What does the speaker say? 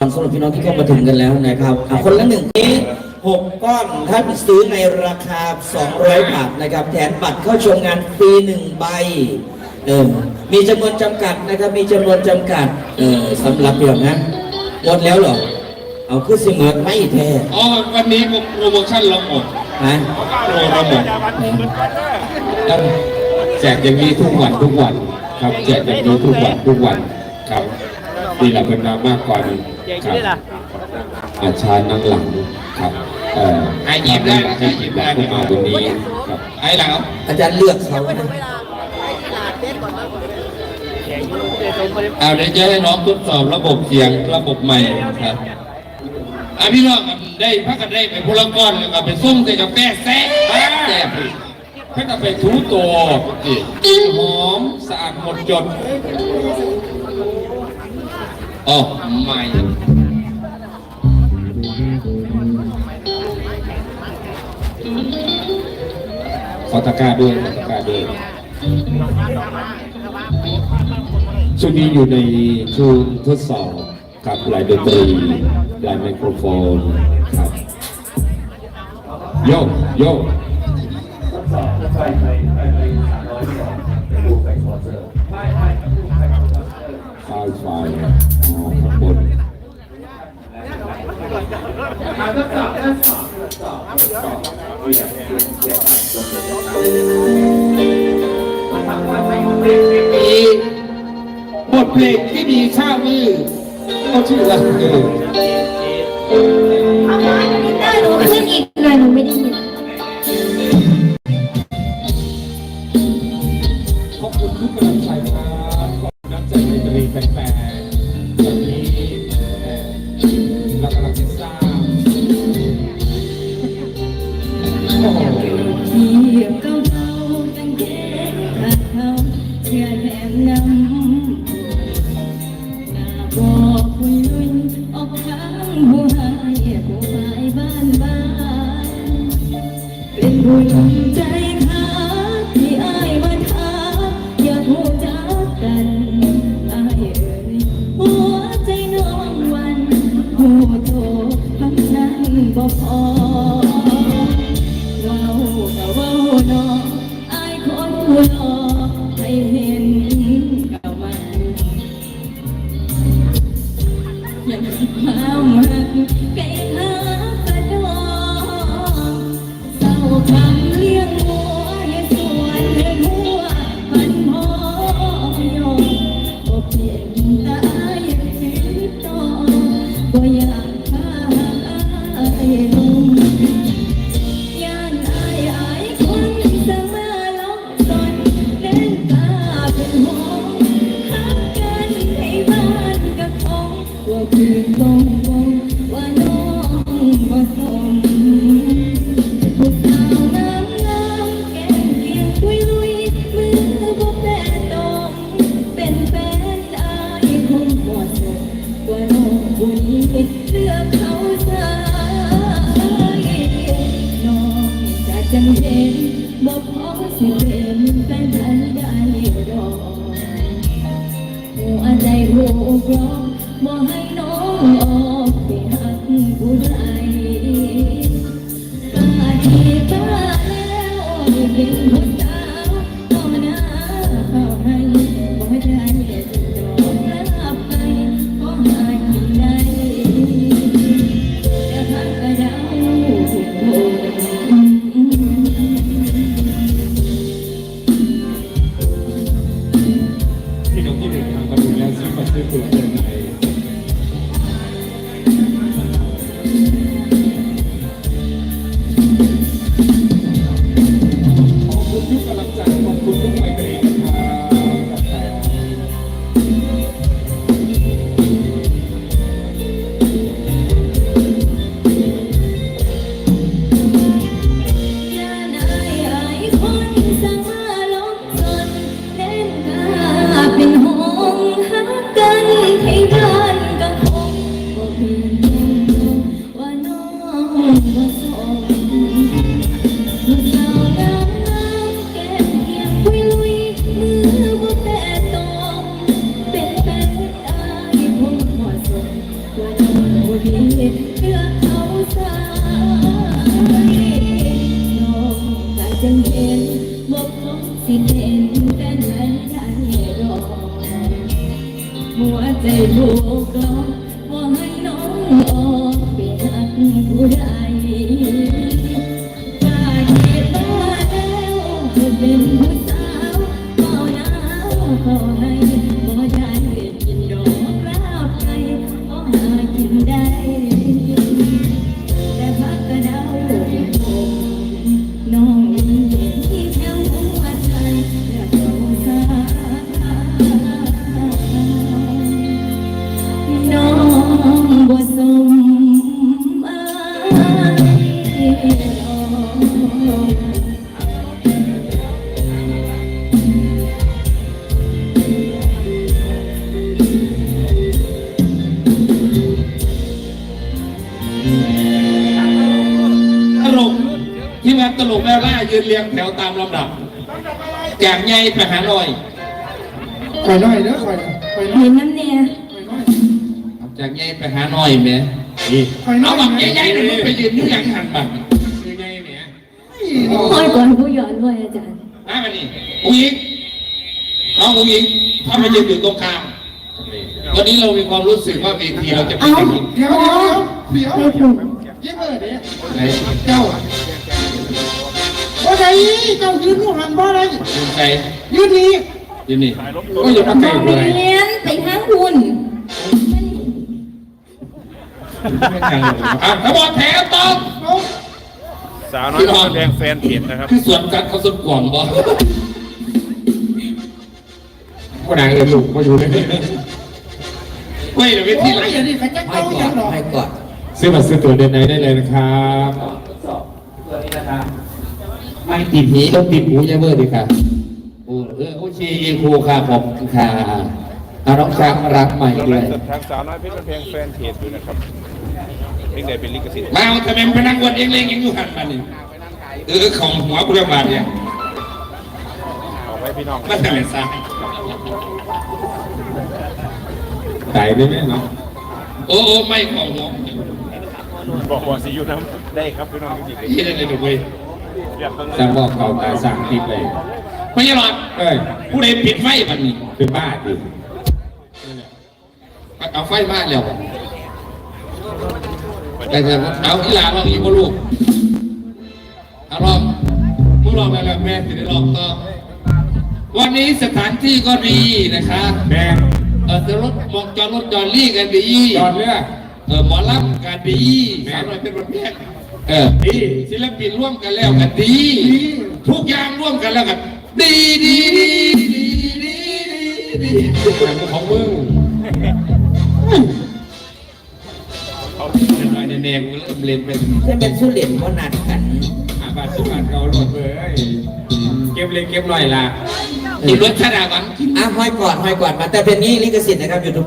สำหรับพี่น้องที่เข้ามาถึงกันแล้วนะครับอะคนละหนึ่งนี้หกก้อนถ้าซื้อในราคา 200 บาทนะครับ แถมบัตรเข้าชมงานฟรีหนึ่งใบเออมีจำนวนจำกัดนะครับ มีจำนวนจำกัดเออสำหรับเดี๋ยวนะหมดแล้วเหรอ เอาขึ้นสิเหมือนไม่แท้อ๋อวันนี้โปรโมชั่นเราหมดนะโปรเราหมดแล้วแจกอย่างนี้ทุกวันทุกวัน ครับแจกอย่างนี้ทุกวันทุกวันครับ นี่แหละเป็นมามากกว่านี้ครับอาชานั่งหลังครับเอ่อให้หยิบได้ให้หยิบได้เข้ามาวันนี้ครับไอ้หลังอาจารย์เลือกเขานะเอาเดี๋ยวจะให้น้องทดสอบระบบเสียงระบบใหม่ครับอะพี่น้องครับได้พักกันได้ไปพลก้อนแล้วก็ไปส้มใส่กาแฟแซ่บแซ่บพักกันไปถูตัวอีหอมสะอาดหมดจด อ๋อใหม่ขอตะกร้าด้วยขอตะกร้าด้วยช่วงนี้อยู่ในช่วงทดสอบกับลายดนตรีลายไมโครโฟนครับโยโยกไฟไฟอ๋อ ข้างบนบทเพลงที่มีข้าวมือก็ชื่ออะไรเออได้หนูขึ้นอีกหน่อยหนูไม่ได้ยิน ใจะจังเห็นบ่พอสิเป็นแฟนกันได้ดอกหัวใจหูกรอง บ่ให้น้องออกไปหักผู้ใด Thank you. ตลกที่ว่ตลกแม่ล่ายืนเรียงแถวตามลำดับแจกใหญ่ไปหาลอยไปอน้อยเด้อไปออยน้อยเห็นน้ำเนี่ยแจกใหญ่ไปหาลอยไหมเอาบังใหญ่ๆหนึ่งไปยืนอยู่อย่างหันบัง คอยก่อนผู้หยอดด้วยอาจารย์มามานี่อุ้งอิงน้องอุ้งอิงถ้ามายืนอยู่ตรงกลางวันนี้เรามีความรู้สึกว่าเวทีเราจะเป็นเอ้าอย่างนี้เดี๋ยวเดี๋ยวเดี๋ยวไม่ถูกยิ้มเออเดี๋ยวไหนเจ้าบ่ได้เจ้ายืนอยู่หันบ่ได้ยืนใจยืนนี่ยืนนี่ก็อย่ามาไกลเอาเลยเรียนไปทางคุณอะขบวนแถวตรง สาวน้อยคนแดงแฟนเพจนะครับ คือสวนกันเขาสวนกว่างบ่คนไหนเอ็นลูกมาอยู่ในนี้เว้ยเดี๋ยวเวโอ้ทียไหนอย่างนี้เขาจะให้เก้าก่ยัองนหรอให้ก่อนซื้อบัตรซื้อตั๋วเดินในได้เลยนะครับไม่ติดหีต้องติดหูยาเบอร์ดีค่ะโอ้เออโอเคครูค่ะผมค่ะเอาน้องช้างมารับใหม่กำด้ลัวงยสดทางสาวน้อยเพชรเพลงแฟนเพจอยู่นะครับ เพลงใดเป็นลิขสิทธิ์มาเอาทำไมพนักงานเองเล่งยังอยู่หันมาเนี่ยเออของหัวบุรบาทเนี่ยเอาไว้พี่น้องมาแต่ละซะตายได้ไหมเนาะโอ้โอ้ไม่ของหัวบอกว่าสิอยู่น้ำได้ครับพี่น้องจริงยี่ได้เลยหนูเว้ยๆเรียกเพิ่งสั่งบอกเขาตาสั่งติดเลยไม่ใช่หรอกเอ้ยผู้ใดปิดไฟบันนี้เป็นบ้าดิเอาไฟมาแล้ว แต่เถอะเอาอีหลาลองอีกบ่ลูกเอาลองมึงลองแล้วแม่ถึงได้ลองต่อวันนี้สถานที่ก็ดีนะคะแม่เออจะรถมองจอดรถจอดลี่กันดีจอดเรือเออหมอลำกันดีสาวน้อยเป็นประเภทเออดีศิลปินร่วมกันแล้วกันดี ทุกอย่างร่วมกันแล้วกันดีดีดีดีดีดีดีของมึง อะไรแน่ๆกูเริ่มเล่นเป็นถ้าเป็นสุเหร่ยมก็นัดกันอาบาสุบานเขาหลดเลยเก็บเลยเก็บหน่อยล่ะกินรสชาติหวานอะห้อยก่อนห้อยก่อนมาแต่เพลงนี้ลิขสิทธิ์นะครับยูทูบ